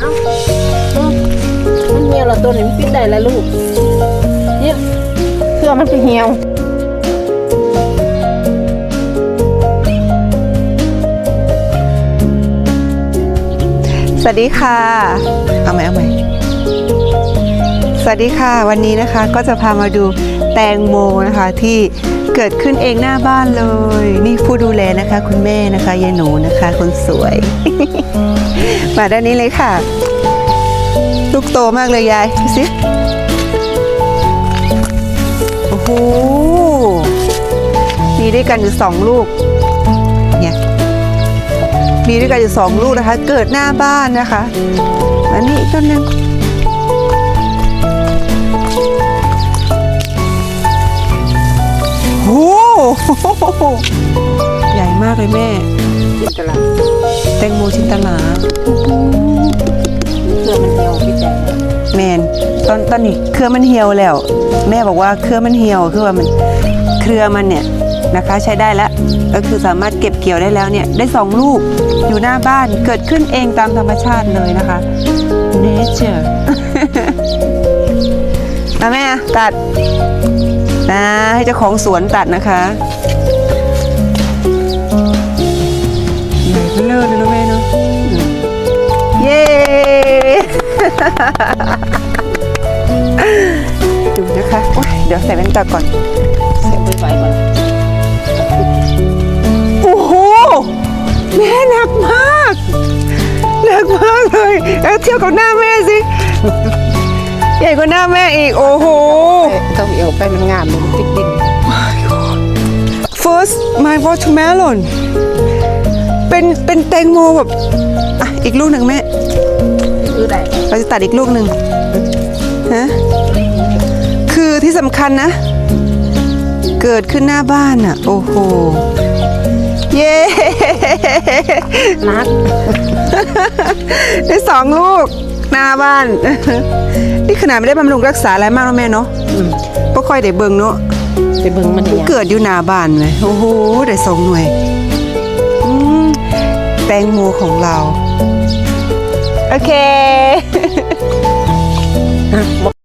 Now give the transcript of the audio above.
เอ้ามันเหี่ยวล้วตัวนี้มันปิดได้แล้วลูกเนี่ยเครือมันไปเหี่ยวสวัสดีค่ะ เอาไหมเอาไหมสวัสดีค่ะ วันนี้นะคะก็จะพามาดูแตงโมนะคะที่เกิดขึ้นเองหน้าบ้านเลย นี่ผู้ดูแลนะคะ คุณแม่นะคะยายหนูนะคะ คนสวย มาด้านนี้เลยค่ะ ลูกโตมากเลยยายดูสิโอ้โหมีด้วยกันอยู่สองลูกเนี่ยมีด้วยกันอยู่สองลูกนะคะ เกิดหน้าบ้านนะคะอันนี้อีกต้นหนึ่งโอ้โหใหญ่มากเลยแม่ จินตลาแตงโมชินตลาเครือมันเหี่ยวปิดได้แล้วแมนตอนตอนนี้เครือมันเหี่ยวแล้ว แม่บอกว่าเครือมันเหี่ยวคือว่ามันเครือมันเนี่ยนะคะใช้ได้แล้วก็คือสามารถเก็บเกี่ยวได้แล้วเนี่ยได้สองลูกอยู่หน้าบ้านเกิดขึ้นเองตามธรรมชาติเลยนะคะ nature นะแม่ตัดนะให้เจ้าของสวนตัดนะคะ ดูนะคะโอ๊ยเดี๋ยวใส่แว่นตาก่อนเสียบไว้ก่อน โอ้โห แม่หนักมาก หนักมากเลยแล้วเทียบกับหน้าแม่สิ ใหญ่กว่าหน้าแม่อีก โอ้โห ต้องเอวไปมันงามเลยมันติดดิน first my watermelon เป็นเป็นแตงโมแบบ อะ อีกลูกหนึ่งแม่คือได้ เราจะตัดอีกลูกหนึ่งฮะคือที่สำคัญนะ เกิดขึ้นหน้าบ้านอะ โอ้โห เย้นัดได้สองลูกหน้าบ้าน นี่ขนาดไม่ได้บำรุงรักษาอะไรมากนะแม่เนาะอืมก็ค่อยได้เบิ่งเนาะไปเบิ่งมันเนี่ยเกิดอยู่หน้าบ้านเลยโอ้โหได้สองหน่วยอืมแตงโมของเรา โอเค อะ